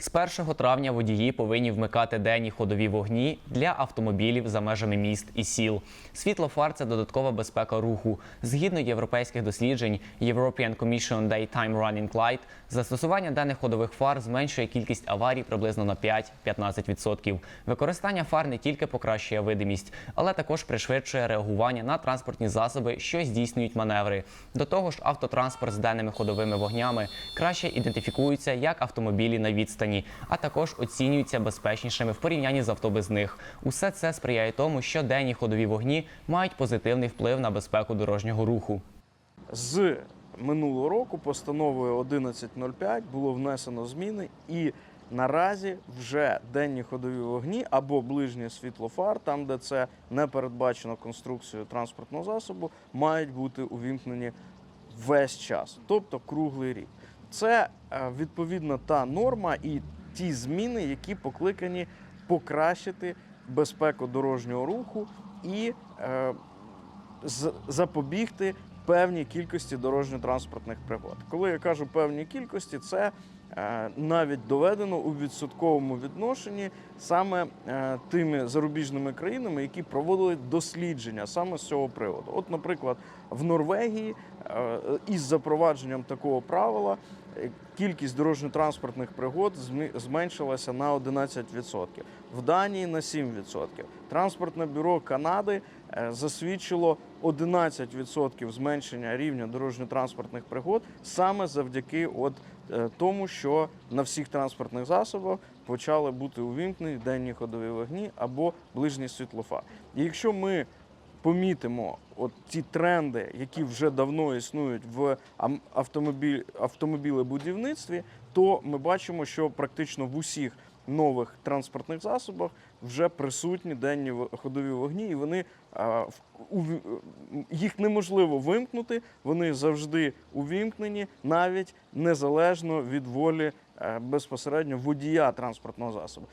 З 1 травня водії повинні вмикати денні ходові вогні для автомобілів за межами міст і сіл. Світлофар це додаткова безпека руху. Згідно європейських досліджень European Commission Daytime Running Light, застосування денних ходових фар зменшує кількість аварій приблизно на 5-15%. Використання фар не тільки покращує видимість, але також пришвидшує реагування на транспортні засоби, що здійснюють маневри. До того ж, автотранспорт з денними ходовими вогнями краще ідентифікується як автомобілі на відстані, а також оцінюються безпечнішими в порівнянні з авто без них. Усе це сприяє тому, що денні ходові вогні мають позитивний вплив на безпеку дорожнього руху. З минулого року постановою 11.05 було внесено зміни, і наразі вже денні ходові вогні або ближнє світлофар, там де це не передбачено конструкцією транспортного засобу, мають бути увімкнені весь час, тобто круглий рік. Це е, відповідно та норма і ті зміни, які покликані покращити безпеку дорожнього руху і е, запобігти певній кількості дорожньо-транспортних пригод. Коли я кажу певній кількості, це навіть доведено у відсотковому відношенні саме е, тими зарубіжними країнами, які проводили дослідження саме з цього приводу. От, наприклад, в Норвегії е, із запровадженням такого правила е, кількість дорожньо-транспортних пригод зменшилася на 11%, в Данії на 7%. Транспортне бюро Канади е, засвідчило 11% зменшення рівня дорожньо-транспортних пригод саме завдяки от е, тому, що на всіх транспортних засобах почали бути увімкнені денні ходові вогні або ближні світлофар. І якщо ми помітимо от ті тренди, які вже давно існують в автомобіль, автомобілебудівництві, то ми бачимо, що практично в усіх нових транспортних засобах вже присутні денні ходові вогні, і вони в- їх неможливо вимкнути, вони завжди увімкнені, навіть незалежно від волі е, безпосередньо водія транспортного засобу.